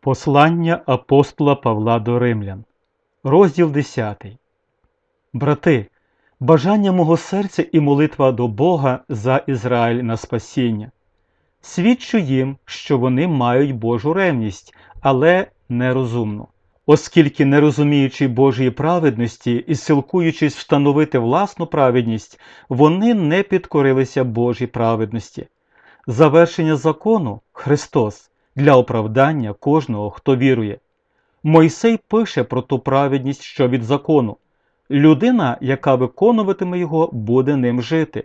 Послання апостола Павла до Римлян, розділ 10. Брати, бажання мого серця і молитва до Бога за Ізраїль на спасіння. Свідчу їм, що вони мають Божу ревність, але нерозумну. Оскільки, не розуміючи Божої праведності і силкуючись встановити власну праведність, вони не підкорилися Божій праведності. Завершення закону Христос для оправдання кожного, хто вірує. Мойсей пише про ту праведність, що від закону. Людина, яка виконуватиме його, буде ним жити.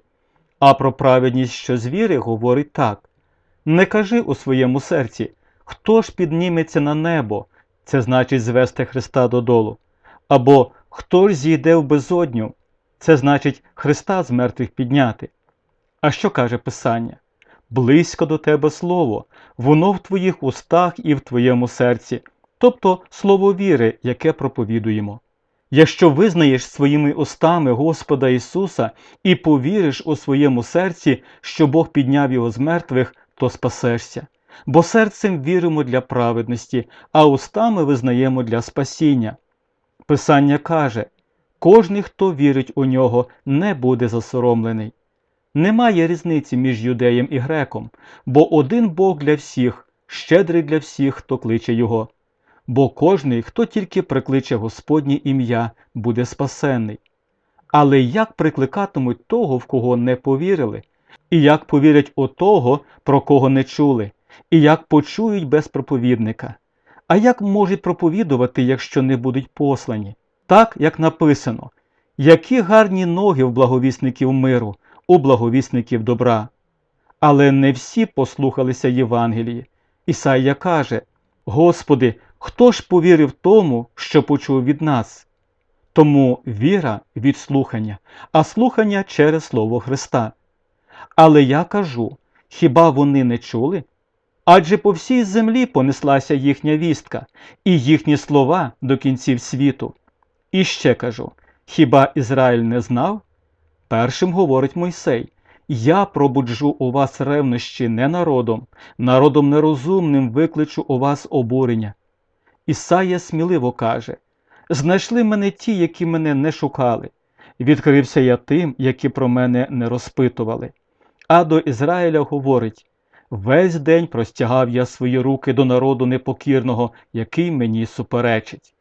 А про праведність, що з віри, говорить так: Не кажи у своєму серці, хто ж підніметься на небо, це значить звести Христа додолу. Або хто ж зійде в безодню, це значить Христа з мертвих підняти. А що каже Писання? Близько до тебе слово, воно в твоїх устах і в твоєму серці, тобто слово віри, яке проповідуємо. Якщо визнаєш своїми устами Господа Ісуса і повіриш у своєму серці, що Бог підняв його з мертвих, то спасешся. Бо серцем віримо для праведності, а устами визнаємо для спасіння. Писання каже: кожний, хто вірить у нього, не буде засоромлений. Немає різниці між юдеєм і греком, бо один Бог для всіх, щедрий для всіх, хто кличе Його. Бо кожний, хто тільки прикличе Господнє ім'я, буде спасенний. Але як прикликатимуть того, в кого не повірили, і як повірять у того, про кого не чули, і як почують без проповідника? А як можуть проповідувати, якщо не будуть послані? Так, як написано, які гарні ноги в благовісників миру, у благовісників добра. Але не всі послухалися Євангелії. Ісайя каже: Господи, хто ж повірив тому, що почув від нас? Тому віра від слухання, а слухання через Слово Христа. Але я кажу: хіба вони не чули? Адже по всій землі понеслася їхня вістка, і їхні слова до кінців світу. І ще кажу: хіба Ізраїль не знав? Першим говорить Мойсей: Я пробуджу у вас ревнощі не народом, народом нерозумним викличу у вас обурення. Ісая сміливо каже: Знайшли мене ті, які мене не шукали. Відкрився я тим, які про мене не розпитували. А до Ізраїля говорить: Весь день простягав я свої руки до народу непокірного, який мені суперечить.